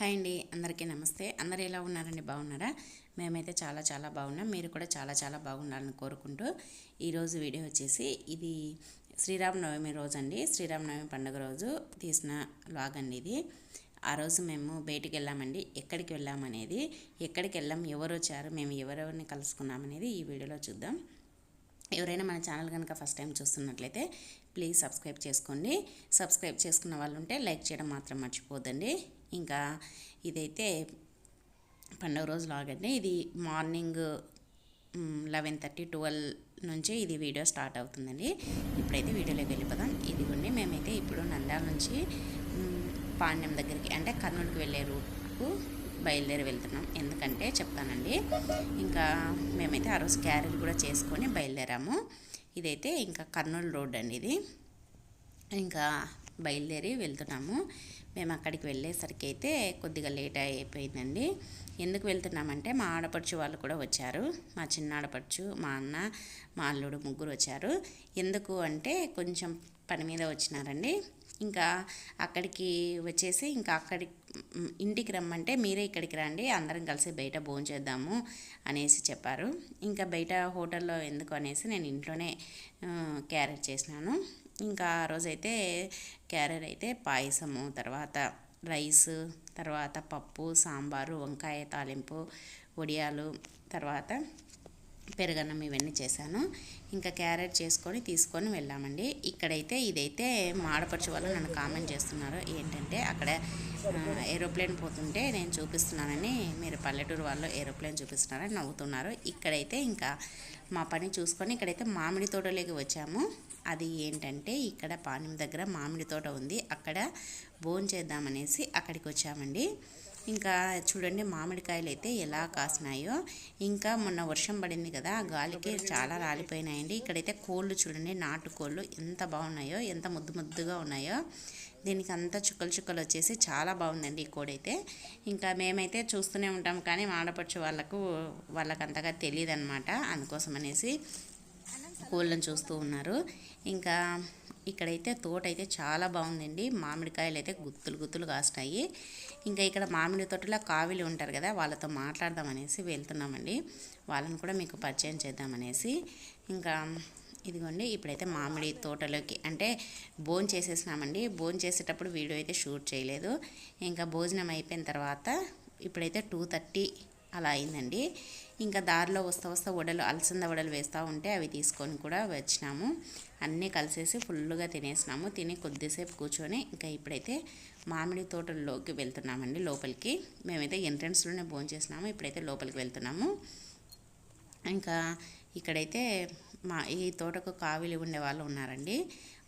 Hi అండి అందరికీ నమస్తే. అందరు ఎలా ఉన్నారండి? బాగున్నారా? మేమైతే చాలా చాలా బాగున్నాం. మీరు కూడా చాలా చాలా బాగుండాలని కోరుకుంటూ ఈరోజు వీడియో వచ్చేసి ఇది శ్రీరామనవమి రోజు అండి. శ్రీరామనవమి పండుగ రోజు తీసిన లాగ్ అండి ఇది. ఆ రోజు మేము బయటికి వెళ్ళామండి. ఎక్కడికి వెళ్ళామనేది ఎక్కడికి వెళ్ళాం ఎవరు వచ్చారు మేము ఎవరెవరిని కలుసుకున్నామనేది ఈ వీడియోలో చూద్దాం. ఎవరైనా మన ఛానల్ కనుక ఫస్ట్ టైం చూస్తున్నట్లయితే ప్లీజ్ సబ్స్క్రైబ్ చేసుకోండి. సబ్స్క్రైబ్ చేసుకున్న వాళ్ళు ఉంటే లైక్ చేయడం మాత్రం మర్చిపోద్దండి. ఇంకా ఇదైతే పండుగ రోజు లాగండి ఇది మార్నింగ్ లెవెన్ థర్టీ ట్వెల్వ్ నుంచి ఇది వీడియో స్టార్ట్ అవుతుందండి. ఇప్పుడైతే వీడియోలోకి వెళ్ళిపోదాం. ఇదిగోండి మేమైతే ఇప్పుడు నంద్యాల నుంచి పాండ్యం దగ్గరికి అంటే కర్నూలుకి వెళ్ళే రూట్కు బయలుదేరి వెళ్తున్నాం. ఎందుకంటే చెప్తానండి ఇంకా మేమైతే ఆ రోజు క్యారేజ్ కూడా చేసుకొని బయలుదేరాము. ఇదైతే ఇంకా కర్నూలు రోడ్ అండి ఇది. ఇంకా బయలుదేరి వెళ్తున్నాము. మేము అక్కడికి వెళ్ళేసరికి అయితే కొద్దిగా లేట్ అయిపోయిందండి. ఎందుకు వెళ్తున్నామంటే మా ఆడపడుచు వాళ్ళు కూడా వచ్చారు. మా చిన్న ఆడపడుచు మా అన్న మా అల్లుడు ముగ్గురు వచ్చారు. ఎందుకు అంటే కొంచెం పని మీద వచ్చినారండి. ఇంకా అక్కడికి వచ్చేసి ఇంకా అక్కడి ఇంటికి రమ్మంటే మీరే ఇక్కడికి రండి అందరం కలిసి బయట భోంచేద్దాము అనేసి చెప్పారు. ఇంకా బయట హోటల్లో ఎందుకు అనేసి నేను ఇంట్లోనే క్యారెట్ చేసినాను. ఇంకా ఆ రోజైతే క్యారెట్ అయితే పాయసము తర్వాత రైస్ తర్వాత పప్పు సాంబారు వంకాయ తాలింపు వడియాలు తర్వాత పెరుగన్నం ఇవన్నీ చేశాను. ఇంకా క్యారెట్ చేసుకొని తీసుకొని వెళ్ళామండి. ఇక్కడైతే ఇదైతే మాడపరచు వాళ్ళు నన్ను కామెంట్ చేస్తున్నారు. ఏంటంటే అక్కడ ఏరోప్లేన్ పోతుంటే నేను చూపిస్తున్నానని మీరు పల్లెటూరు వాళ్ళు ఏరోప్లేన్ చూపిస్తున్నారని నవ్వుతున్నారు. ఇక్కడైతే ఇంకా మా పని చూసుకొని ఇక్కడైతే మామిడి తోటలోకి వచ్చాము. అది ఏంటంటే ఇక్కడ పానం దగ్గర మామిడి తోట ఉంది. అక్కడ బోన్ చేద్దామనేసి అక్కడికి వచ్చామండి. ఇంకా చూడండి మామిడికాయలు అయితే ఎలా కాసినాయో. ఇంకా మొన్న వర్షం పడింది కదా ఆ గాలికి చాలా రాలిపోయినాయండి. ఇక్కడైతే కోళ్ళు చూడండి నాటు కోళ్ళు ఎంత బాగున్నాయో ఎంత ముద్దు ముద్దుగా ఉన్నాయో. దీనికి అంతా చుక్కలు చుక్కలు వచ్చేసి చాలా బాగుందండి ఈ కోడైతే. ఇంకా మేమైతే చూస్తూనే ఉంటాం కానీ మాడపడుచు వాళ్ళకు వాళ్ళకంతగా తెలియదు అనమాట అందుకోసం అనేసి కోళ్ళని చూస్తూ ఉన్నారు. ఇంకా ఇక్కడైతే తోట అయితే చాలా బాగుందండి. మామిడికాయలు అయితే గుత్తులు గుత్తులు కాస్తాయి. ఇంకా ఇక్కడ మామిడి తోటలో కావిలి ఉంటారు కదా వాళ్ళతో మాట్లాడదామనేసి వెళ్తున్నామండి. వాళ్ళని కూడా మీకు పరిచయం చేద్దామనేసి ఇంకా ఇదిగోండి ఇప్పుడైతే మామిడి తోటలోకి అంటే భోజనం చేసేసినామండి. భోజనం చేసేటప్పుడు వీడియో అయితే షూట్ చేయలేదు. ఇంకా భోజనం అయిపోయిన తర్వాత ఇప్పుడైతే టూ థర్టీ అలా అయిందండి. ఇంకా దారిలో వస్తా వస్తా వడలు అలసంద వడలు వేస్తూ ఉంటే అవి తీసుకొని కూడా వచ్చినాము. అన్నీ కలిసేసి ఫుల్గా తినేసినాము. తిని కొద్దిసేపు కూర్చొని ఇంకా ఇప్పుడైతే మామిడి తోటల్లోకి వెళ్తున్నామండి లోపలికి. మేమైతే ఎంట్రన్స్లోనే భోజనం చేసినాము. ఇప్పుడైతే లోపలికి వెళ్తున్నాము. ఇంకా ఇక్కడైతే మా ఈ తోటకు కావిలి ఉండే వాళ్ళు ఉన్నారండి.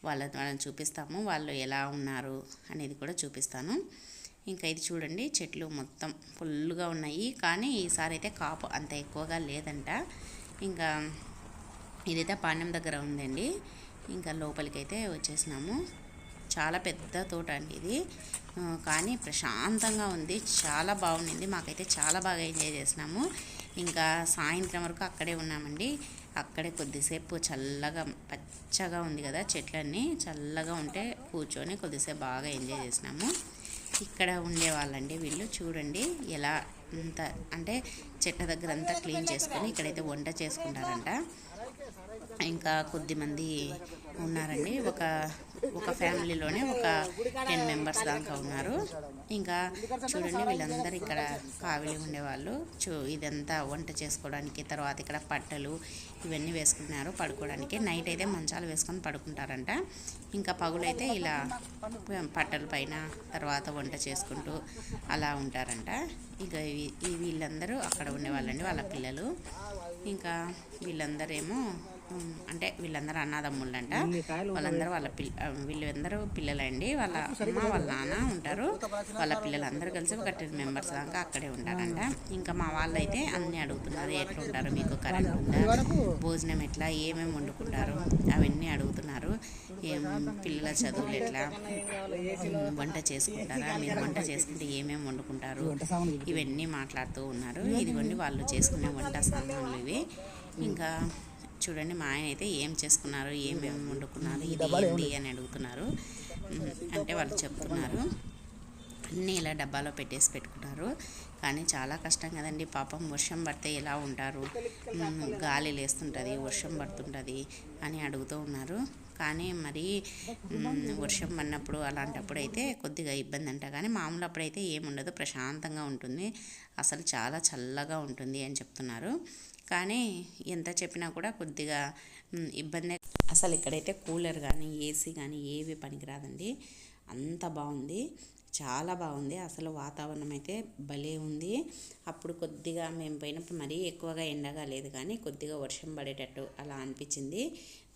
వాళ్ళ వాళ్ళని చూపిస్తాము. వాళ్ళు ఎలా ఉన్నారు అనేది కూడా చూపిస్తాను. ఇంకా ఇది చూడండి చెట్లు మొత్తం ఫుల్గా ఉన్నాయి. కానీ ఈసారి అయితే కాపు అంత ఎక్కువగా లేదంట. ఇంకా ఇదైతే పాండ్యం దగ్గర ఉందండి. ఇంకా లోపలికైతే వచ్చేసినాము. చాలా పెద్ద తోట అండి ఇది. కానీ ప్రశాంతంగా ఉంది. చాలా బాగుండింది మాకైతే చాలా బాగా ఎంజాయ్ చేసినాము. ఇంకా సాయంత్రం వరకు అక్కడే ఉన్నామండి. అక్కడే కొద్దిసేపు చల్లగా పచ్చగా ఉంది కదా చెట్లన్నీ. చల్లగా ఉంటే కూర్చొని కొద్దిసేపు బాగా ఎంజాయ్ చేసినాము. ఇక్కడ ఉండేవాళ్ళండి వీళ్ళు. చూడండి ఎలా అంత అంటే చెట్ల దగ్గర అంతా క్లీన్ చేసుకొని ఇక్కడైతే వంట చేసుకుంటారంట. ఇంకా కొద్దిమంది ఉన్నారండి. ఒక ఒక ఫ్యామిలీలోనే ఒక టెన్ మెంబర్స్ దాకా ఉన్నారు. ఇంకా చూడండి వీళ్ళందరూ ఇక్కడ కావిలి ఉండేవాళ్ళు. చూ ఇదంతా వంట చేసుకోవడానికి తర్వాత ఇక్కడ పట్టలు ఇవన్నీ వేసుకుంటున్నారు పడుకోవడానికి. నైట్ అయితే మంచాలు వేసుకొని పడుకుంటారంట. ఇంకా పగులైతే ఇలా పట్టల పైన తర్వాత వంట చేసుకుంటూ అలా ఉంటారంట. ఇక వీళ్ళందరూ అక్కడ ఉండేవాళ్ళండి వాళ్ళ పిల్లలు. ఇంకా వీళ్ళందరేమో అంటే వీళ్ళందరూ అన్నదమ్ముళ్ళంట. వాళ్ళందరూ వాళ్ళ పిల్ల వీళ్ళందరూ పిల్లలండి. వాళ్ళ అమ్మ వాళ్ళ నాన్న ఉంటారు. వాళ్ళ పిల్లలందరూ కలిసి ఒక టెన్ మెంబర్స్ దాకా అక్కడే ఉంటారంట ఇంకా మా వాళ్ళైతే అన్నీ అడుగుతున్నారు. ఎట్లా ఉంటారు? మీకు కరెంట్ ఉందా? భోజనం ఎట్లా? ఏమేమి వండుకుంటారు? అవన్నీ అడుగుతున్నారు. ఏం పిల్లల చదువులు ఎట్లా? వంట చేసుకుంటారా? మీరు వంట చేసుకుంటే ఏమేమి వండుకుంటారు? ఇవన్నీ మాట్లాడుతూ ఉన్నారు. ఇదిగోండి వాళ్ళు చేసుకునే వంట సామాన్లు ఇవి. ఇంకా చూడండి మా ఆయన అయితే ఏం చేసుకున్నారు ఏమేమి వండుకున్నారు ఇది ఏంటి అని అడుగుతున్నారు. అంటే వాళ్ళు చెప్తున్నారు అన్నీ ఇలా డబ్బాలో పెట్టేసి పెట్టుకున్నారు కానీ చాలా కష్టం కదండి పాపం వర్షం పడితే ఎలా ఉంటారు? గాలి లేస్తుంటుంది వర్షం పడుతుంటుంది అని అడుగుతూ ఉన్నారు. కానీ మరి వర్షం పడినప్పుడు అలాంటప్పుడు అయితే కొద్దిగా ఇబ్బంది అంట. కానీ మామూలు అప్పుడైతే ఏముండదు ప్రశాంతంగా ఉంటుంది. అసలు చాలా చల్లగా ఉంటుంది అని చెప్తున్నారు. కానీ ఎంత చెప్పినా కూడా కొద్దిగా ఇబ్బంది. అసలు ఇక్కడైతే కూలర్ కానీ ఏసీ కానీ ఏవి పనికిరాదండి. అంత బాగుంది. చాలా బాగుంది. అసలు వాతావరణం అయితే భలే ఉంది. అప్పుడు కొద్దిగా మేము పోయినప్పుడు మరీ ఎక్కువగా ఎండగా లేదు కానీ కొద్దిగా వర్షం పడేటట్టు అలా అనిపించింది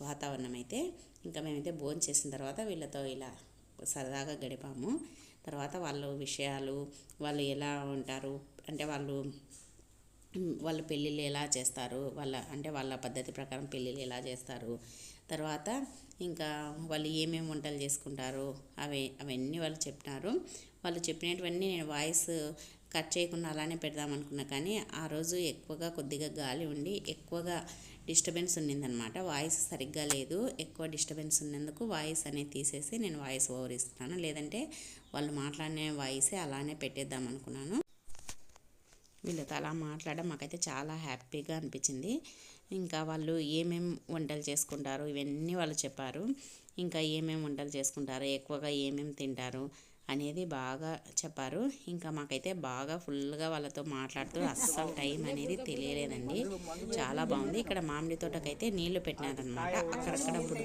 వాతావరణం అయితే. ఇంకా మేమైతే భోజనం చేసిన తర్వాత వీళ్ళతో ఇలా సరదాగా గడిపాము. తర్వాత వాళ్ళ విషయాలు వాళ్ళు ఎలా ఉంటారు అంటే వాళ్ళు వాళ్ళు పెళ్ళిళ్ళు ఎలా చేస్తారు? వాళ్ళ అంటే వాళ్ళ పద్ధతి ప్రకారం పెళ్ళిళ్ళు ఎలా చేస్తారు? తర్వాత ఇంకా వాళ్ళు ఏమేమి వంటలు చేసుకుంటారు? అవి అవన్నీ వాళ్ళు చెప్పినారు. వాళ్ళు చెప్పినటువన్నీ నేను వాయిస్ కట్ చేయకుండా అలానే పెడదాం అనుకున్నా కానీ ఆ రోజు ఎక్కువగా కొద్దిగా గాలి ఉండి ఎక్కువగా డిస్టర్బెన్స్ ఉన్నిందనమాట. వాయిస్ సరిగ్గా లేదు. ఎక్కువ డిస్టర్బెన్స్ ఉన్నందుకు వాయిస్ అనేది తీసేసి నేను వాయిస్ ఓవర్ ఇస్తున్నాను. లేదంటే వాళ్ళు మాట్లాడిన వాయిసే అలానే పెట్టేద్దాం అనుకున్నాను. వీళ్ళతో అలా మాట్లాడడం మాకైతే చాలా హ్యాపీగా అనిపించింది. ఇంకా వాళ్ళు ఏమేమి వంటలు చేసుకుంటారు ఇవన్నీ వాళ్ళు చెప్పారు. ఇంకా ఏమేమి వంటలు చేసుకుంటారు ఎక్కువగా ఏమేమి తింటారు అనేది బాగా చెప్పారు. ఇంకా మాకైతే బాగా ఫుల్గా వాళ్ళతో మాట్లాడుతూ అస్సలు టైం అనేది తెలియలేదండి. చాలా బాగుంది. ఇక్కడ మామిడి తోటకైతే నీళ్ళు పెట్టినారనమాట అక్కడక్కడ ఉంది.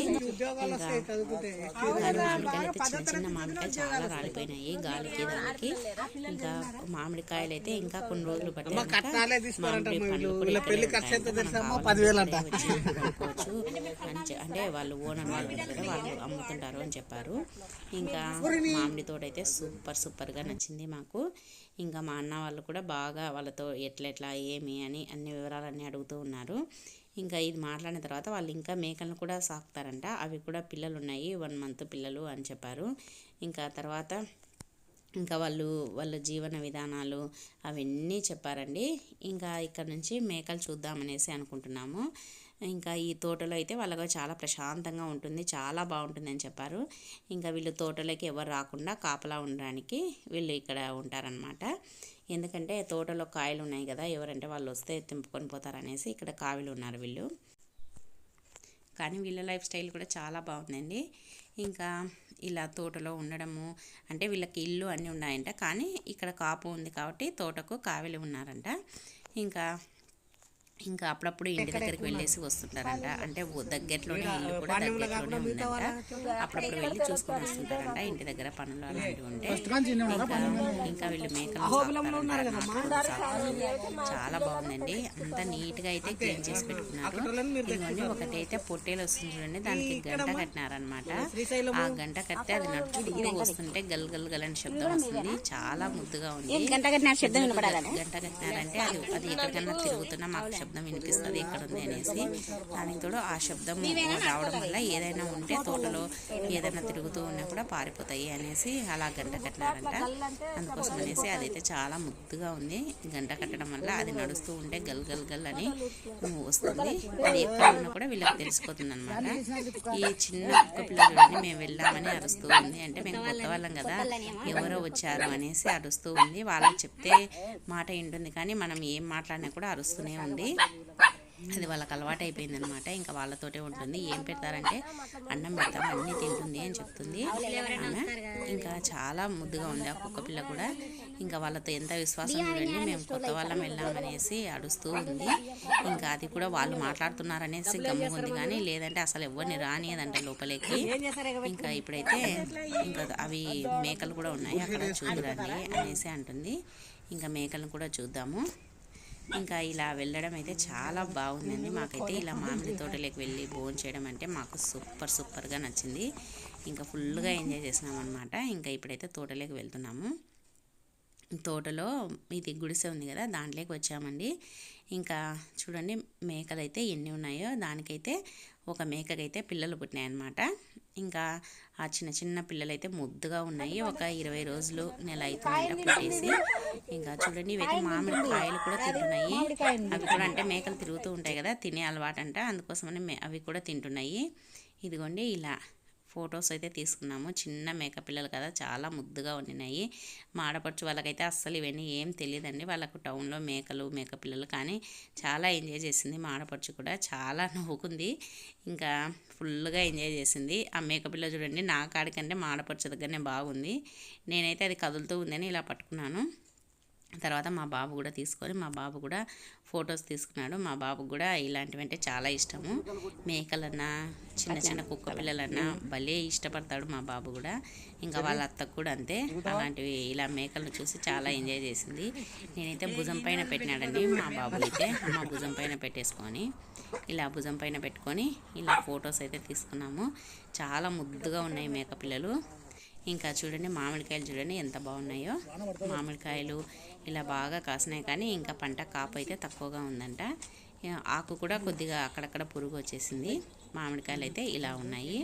ఇంకా మామిడికాయలు అయితే చిన్న చిన్న మామిడికాయలు చాలా రాలిపోయినాయి. గాలికి దానికి. ఇంకా మామిడికాయలు అయితే ఇంకా కొన్ని రోజులు మామిడి పండ్లు కొనుక్కోవచ్చు చె- అంటే వాళ్ళు ఓనర్ వాళ్ళు వాళ్ళు అమ్ముతుంటారు అని చెప్పారు. ఇంకా మామిడి తోట అయితే సూపర్ సూపర్గా నచ్చింది మాకు. ఇంకా మా అన్న వాళ్ళు కూడా బాగా వాళ్ళతో ఎట్లెట్లా ఏమి అని అన్ని వివరాలన్నీ అడుగుతూ ఉన్నారు. ఇంకా ఇది మాట్లాడిన తర్వాత వాళ్ళు ఇంకా మేకలను కూడా సాకుతారంట. అవి కూడా పిల్లలు ఉన్నాయి వన్ మంత్ పిల్లలు అని చెప్పారు. ఇంకా తర్వాత ఇంకా వాళ్ళు వాళ్ళ జీవన విధానాలు అవన్నీ చెప్పారండి. ఇంకా ఇక్కడ నుంచి మేకలు చూద్దామనేసి అనుకుంటున్నాము. ఇంకా ఈ తోటలో అయితే వాళ్ళకు చాలా ప్రశాంతంగా ఉంటుంది చాలా బాగుంటుంది అని చెప్పారు. ఇంకా వీళ్ళు తోటలోకి ఎవరు రాకుండా కాపలా ఉండడానికి వీళ్ళు ఇక్కడ ఉంటారనమాట ఎందుకంటే తోటలో కాయలు ఉన్నాయి కదా ఎవరంటే వాళ్ళు వస్తే తెంపుకొని పోతారనేసి ఇక్కడ కావిలు ఉన్నారు వీళ్ళు. కానీ వీళ్ళ లైఫ్ స్టైల్ కూడా చాలా బాగుందండి. ఇంకా ఇలా తోటలో ఉండడము అంటే వీళ్ళకి ఇల్లు అన్నీ ఉన్నాయంట కానీ ఇక్కడ కాపు ఉంది కాబట్టి తోటకు కావిలి ఉన్నారంట. ఇంకా ఇంకా అప్పుడప్పుడు ఇంటి దగ్గరికి వెళ్ళేసి వస్తుంటారంట. అంటే దగ్గరలోనే ఇల్లు కూడా దగ్గరలోనే ఉందంట. అప్పుడప్పుడు వెళ్ళి చూసుకొని వస్తుంటారంట. ఇంటి దగ్గర పనులు అలాంటివి ఉంటే ఇంకా ఇంకా వీళ్ళు మేకలు. చాలా బాగుందండి. అంతా నీట్గా అయితే క్లీన్ చేసి పెట్టుకున్నారు. ఇదిగోండి ఒకటైతే పొట్టేలు వస్తుంది చూడండి. దానికి గంట కట్టినారనమాట ఆ గంట కట్టి అది నడుచుకుంటూ వస్తుంటే గల్ గల్ గల్ అని శబ్దం వస్తుంది. చాలా ముద్దుగా ఉంది. గంట కట్టినారంటే అది అది ఎక్కడికన్నా తిరుగుతున్నా మాకు శబ్దం వినిపిస్తుంది ఎక్కడ ఉంది అనేసి దానికి తోడు ఆ శబ్దం రావడం వల్ల ఏదైనా ఉంటే తోటలో ఏదైనా తిరుగుతూ ఉన్నా కూడా పారిపోతాయి అనేసి అలా గంట కట్టినారంట. అందుకోసం అనేసి అదైతే చాలా ముద్దుగా ఉంది. గంట కట్టడం వల్ల అది నడుస్తూ ఉంటే గల్ గల్ గల్ అని వస్తుంది. అది ఎక్కడ ఉన్నా కూడా వీళ్ళకి తెలిసిపోతుంది అనమాట ఈ చిన్న కుక్క పిల్లలని మేము వెళ్ళామని అరుస్తూ ఉంది. అంటే మేము కొత్త వాళ్ళం కదా ఎవరో వచ్చారు అనేసి అరుస్తూ ఉంది. వాళ్ళకి చెప్తే మాట ఇంటుంది కానీ మనం ఏం మాట్లాడినా కూడా అరుస్తూనే ఉంది. అది వాళ్ళకి అలవాటు అయిపోయింది అనమాట ఇంకా వాళ్ళతోటే ఉంటుంది. ఏం పెడతారంటే అన్నం పెడతాం అన్నీ తింటుంది అని చెప్తుంది. ఇంకా చాలా ముద్దుగా ఉంది ఆ కుక్క పిల్ల కూడా. ఇంకా వాళ్ళతో ఎంత విశ్వాసం చూడండి మేము కొత్త వాళ్ళం వెళ్ళామనేసి అడుస్తూ ఉంది. ఇంకా అది కూడా వాళ్ళు మాట్లాడుతున్నారనేసి గమ్ముకుంది కానీ లేదంటే అసలు ఎవరిని రానియదంట లోపలికి. ఇంకా ఇప్పుడైతే ఇంకా అవి మేకలు కూడా ఉన్నాయి. అక్కడ చూదురండి అనేసి అంటుంది. ఇంకా మేకలను కూడా చూద్దాము. ఇంకా ఇలా వెళ్ళడం అయితే చాలా బాగుందండి. మాకైతే ఇలా మామిడి తోటలోకి వెళ్ళి భోజనం చేయడం అంటే మాకు సూపర్ సూపర్గా నచ్చింది. ఇంకా ఫుల్గా ఎంజాయ్ చేసినాం అనమాట ఇంకా ఇప్పుడైతే తోటలోకి వెళ్తున్నాము. తోటలో ఇది గుడిసె ఉంది కదా దాంట్లోకి వచ్చామండి. ఇంకా చూడండి మేకలు అయితే ఎన్ని ఉన్నాయో దానికైతే ఒక మేకకైతే పిల్లలు పుట్టినాయి అనమాట ఇంకా ఆ చిన్న చిన్న పిల్లలైతే ముద్దుగా ఉన్నాయి. ఒక ఇరవై రోజులు నెల అవుతుందంట పుట్టేసి ఇంకా చూడండి ఇవైతే మామిడి కాయలు కూడా తింటున్నాయి. అవి కూడా అంటే మేకలు తిరుగుతూ ఉంటాయి కదా తినే అలవాటు అంట అందుకోసమని అవి కూడా తింటున్నాయి. ఇదిగోండి ఇలా ఫొటోస్ అయితే తీసుకున్నాము. చిన్న మేక పిల్లలు కదా చాలా ముద్దుగా ఉండినాయి. మా ఆడపడుచు వాళ్ళకైతే అస్సలు ఇవన్నీ ఏం తెలియదండి. వాళ్ళకు టౌన్లో మేకలు మేక పిల్లలు కానీ చాలా ఎంజాయ్ చేసింది మా ఆడపడుచు కూడా. చాలా నవ్వుకుంది. ఇంకా ఫుల్గా ఎంజాయ్ చేసింది. ఆ మేక పిల్ల చూడండి నా కాడికంటే మా ఆడపడుచు దగ్గరనే బాగుంది. నేనైతే అది కదులుతూ ఉందని ఇలా పట్టుకున్నాను. తర్వాత మా బాబు కూడా తీసుకొని మా బాబు కూడా ఫొటోస్ తీసుకున్నాడు. మా బాబుకు కూడా ఇలాంటివంటే చాలా ఇష్టము. మేకలన్నా చిన్న చిన్న కుక్క పిల్లలన్నా భలే ఇష్టపడతాడు మా బాబు కూడా. ఇంకా వాళ్ళ అత్తకు కూడా అంతే. అలాంటివి ఇలా మేకలను చూసి చాలా ఎంజాయ్ చేసింది. నేనైతే భుజం పైన పెట్టినాడండి మా బాబు అయితే. మా భుజం పైన పెట్టేసుకొని ఇలా భుజం పైన పెట్టుకొని ఇలా ఫొటోస్ అయితే తీసుకున్నాము. చాలా ముద్దుగా ఉన్నాయి మేక పిల్లలు. ఇంకా చూడండి మామిడికాయలు చూడండి ఎంత బాగున్నాయో. మామిడికాయలు ఇలా బాగా కాసినాయి కానీ ఇంకా పంట కాపు అయితే తక్కువగా ఉందంట. ఆకు కూడా కొద్దిగా అక్కడక్కడ పురుగు వచ్చేసింది. మామిడికాయలు అయితే ఇలా ఉన్నాయి.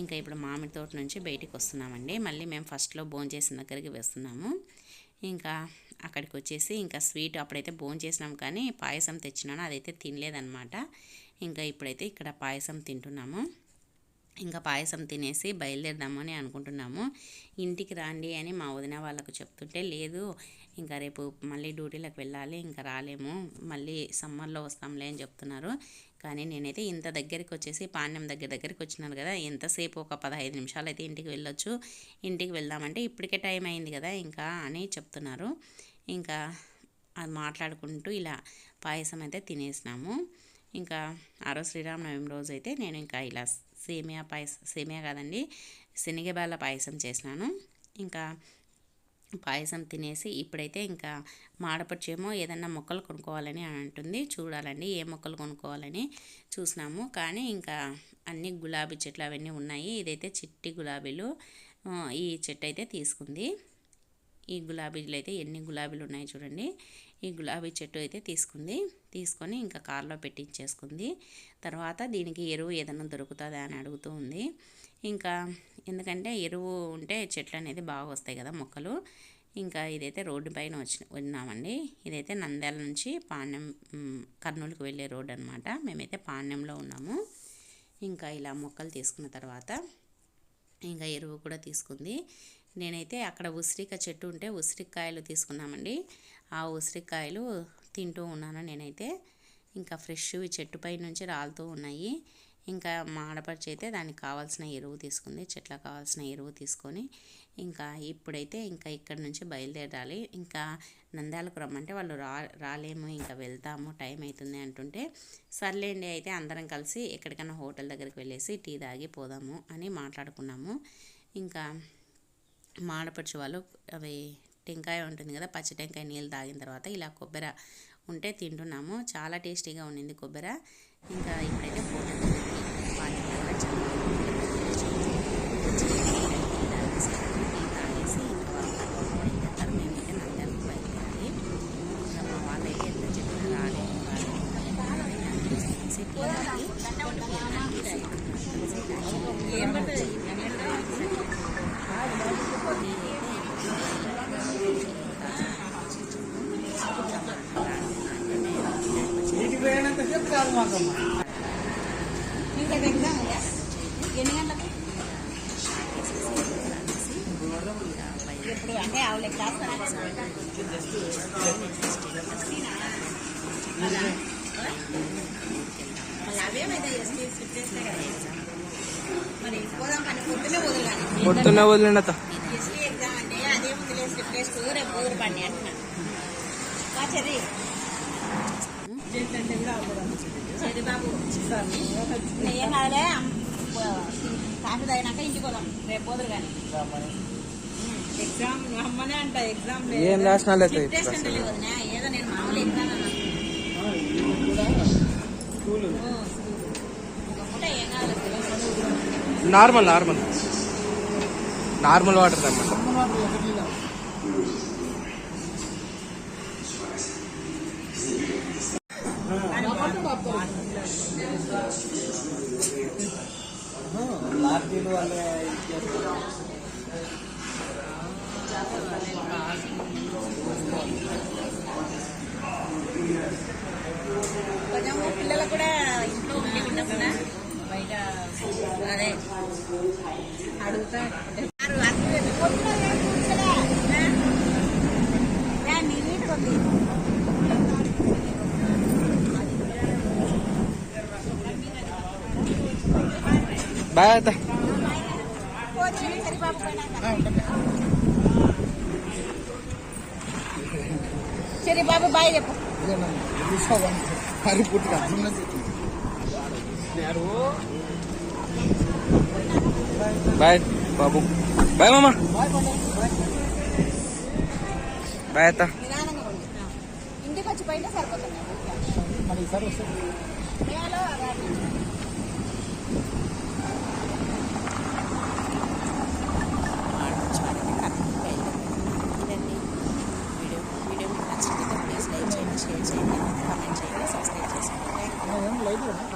ఇంకా ఇప్పుడు మామిడి తోట నుంచి బయటికి వస్తున్నామండి. మళ్ళీ మేము ఫస్ట్లో భోజనం చేసిన దగ్గరికి వస్తున్నాము. ఇంకా అక్కడికి వచ్చేసి ఇంకా స్వీట్ అప్పుడైతే భోజనం చేసినాం కానీ పాయసం తెచ్చినాను. అదైతే తినలేదన్నమాట. ఇంకా ఇప్పుడైతే ఇక్కడ పాయసం తింటున్నాము. ఇంకా పాయసం తినేసి బయలుదేరదామని అనుకుంటున్నాము. ఇంటికి రాండి అని మా వదిన వాళ్ళకు చెప్తుంటే లేదు ఇంకా రేపు మళ్ళీ డ్యూటీలకు వెళ్ళాలి ఇంకా రాలేము మళ్ళీ సమ్మర్లో వస్తాంలే అని చెప్తున్నారు. కానీ నేనైతే ఇంత దగ్గరికి వచ్చేసి పాణ్యం దగ్గర దగ్గరికి వచ్చినాను కదా ఎంతసేపు ఒక పదహైదు నిమిషాలు అయితే ఇంటికి వెళ్ళొచ్చు. ఇంటికి వెళ్దామంటే ఇప్పటికే టైం అయింది కదా ఇంకా అని చెప్తున్నారు. ఇంకా అది మాట్లాడుకుంటూ ఇలా పాయసం అయితే తినేసినాము. ఇంకా ఆరో శ్రీరామనవమి రోజు అయితే నేను ఇంకా ఇలా సేమియా పాయసం సేమియా కాదండి శనగబాల పాయసం చేసినాను. ఇంకా పాయసం తినేసి ఇప్పుడైతే ఇంకా మాడపచ్చేమో ఏదన్నా మొక్కలు కొనుక్కోవాలని అని అంటుంది. చూడాలండి ఏ మొక్కలు కొనుక్కోవాలని చూసినాము. కానీ ఇంకా అన్ని గులాబీ చెట్లు అవన్నీ ఉన్నాయి. ఇదైతే చిట్టి గులాబీలు. ఈ చెట్టు అయితే తీసుకుంది. ఈ గులాబీలు అయితే ఎన్ని గులాబీలు ఉన్నాయి చూడండి. ఈ గులాబీ చెట్టు అయితే తీసుకుంది. తీసుకొని ఇంకా కార్లో పెట్టించేసుకుంది తర్వాత దీనికి ఎరువు ఏదైనా దొరుకుతుందా అని అడుగుతూ ఉంది. ఇంకా ఎందుకంటే ఎరువు ఉంటే చెట్లు అనేది బాగా వస్తాయి కదా మొక్కలు. ఇంకా ఇదైతే రోడ్డు పైన వచ్చి ఉన్నామండి. ఇదైతే నంద్యాల నుంచి పాణ్యం కర్నూలుకు వెళ్ళే రోడ్ అనమాట మేమైతే పాణ్యంలో ఉన్నాము. ఇంకా ఇలా మొక్కలు తీసుకున్న తర్వాత ఇంకా ఎరువు కూడా తీసుకుంది. నేనైతే అక్కడ ఉసిరిక చెట్టు ఉంటే ఉసిరికాయలు తీసుకున్నామండి. ఆ ఉసిరికాయలు తింటూ ఉన్నాను నేనైతే. ఇంకా ఫ్రెష్ చెట్టు పై నుంచి రాలుతూ ఉన్నాయి. ఇంకా మా ఆడపడిచి అయితే దానికి కావాల్సిన ఎరువు తీసుకుంది చెట్లకు కావాల్సిన ఎరువు తీసుకొని ఇంకా ఇప్పుడైతే ఇంకా ఇక్కడ నుంచి బయలుదేరాలి. ఇంకా నంద్యాలకు రమ్మంటే వాళ్ళు రా రాలేము ఇంకా వెళ్తాము టైం అవుతుంది అంటుంటే సర్లేండి అయితే అందరం కలిసి ఎక్కడికైనా హోటల్ దగ్గరికి వెళ్ళేసి టీ తాగి పోదాము అని మాట్లాడుకున్నాము. ఇంకా మా ఆడపడుచు వాళ్ళు అవి టెంకాయ ఉంటుంది కదా పచ్చి టెంకాయ నీళ్ళు తాగిన తర్వాత ఇలా కొబ్బరి ఉంటే తింటున్నాము. చాలా టేస్టీగా ఉండింది కొబ్బరి. ఇంకా ఇప్పుడైతే హోటల్ దగ్గరికి వాళ్ళకి కూడా చాలా టీ తాగేసి ఇంకా వాళ్ళు బయలుదేరుతారు మేమైతే నంద్యాలకు బయలుదేరాలి ఇంకా మా వాళ్ళైతే ఎంత చెప్పినా రాలేదు రాలేదు చెప్పేసి టీ తాగి తిన్నాం చేసి కలిసి ఇంటికి పోయినంతసేపు కాదు మాకమ్మ ఇంకా ఎగ్జామ్ ఉందా? ఎన్ని గంటలకు ఇప్పుడు అంటే ఆవులే క్లాస్ మళ్ళీ అవేమైతే స్లీవ్స్ ఇచ్చేస్తే కదా మరి పోదాం పని పొద్దున్నే పోదు కానీ పొద్దున్న వదిలిండత ఎస్టీ ఎగ్జామ్ అంటే అదే ముందు లేసి ప్లేస్ రేపు పోదురు పని అంటున్నా మా చెర్రి పొద్దున్న వదిలిన ఏం కాదులే కాఫీ తాగినాక ఇంటికి పోదాం రేపు పోదురు కానీ ఎగ్జామ్ అమ్మనే అంట ఎగ్జామ్ ఏం రాసినా లేదు ఏదో నేను మామూలు ఎగ్జామ్ ఏం నార్మల్ నార్మల్. నార్మల్ వాటర్ అన్నమాట. కొంచెం పిల్లలు కూడా ఇంట్లో ఉండి ఉండకుండా బయట అదే అడుగుతా పొద్దున ఏం కూర్చోలే. ఏ, నీ నీట్గా ఉంది. బాయ్ పోనీ. సరే బాబు బాయ్ చెప్పు హరి పుట్టుక బాయ్ బాబు బాయ్ మామ బాయ్ అత్త ఇంటికి వచ్చి పోయినా సరిపోతుంది I am later.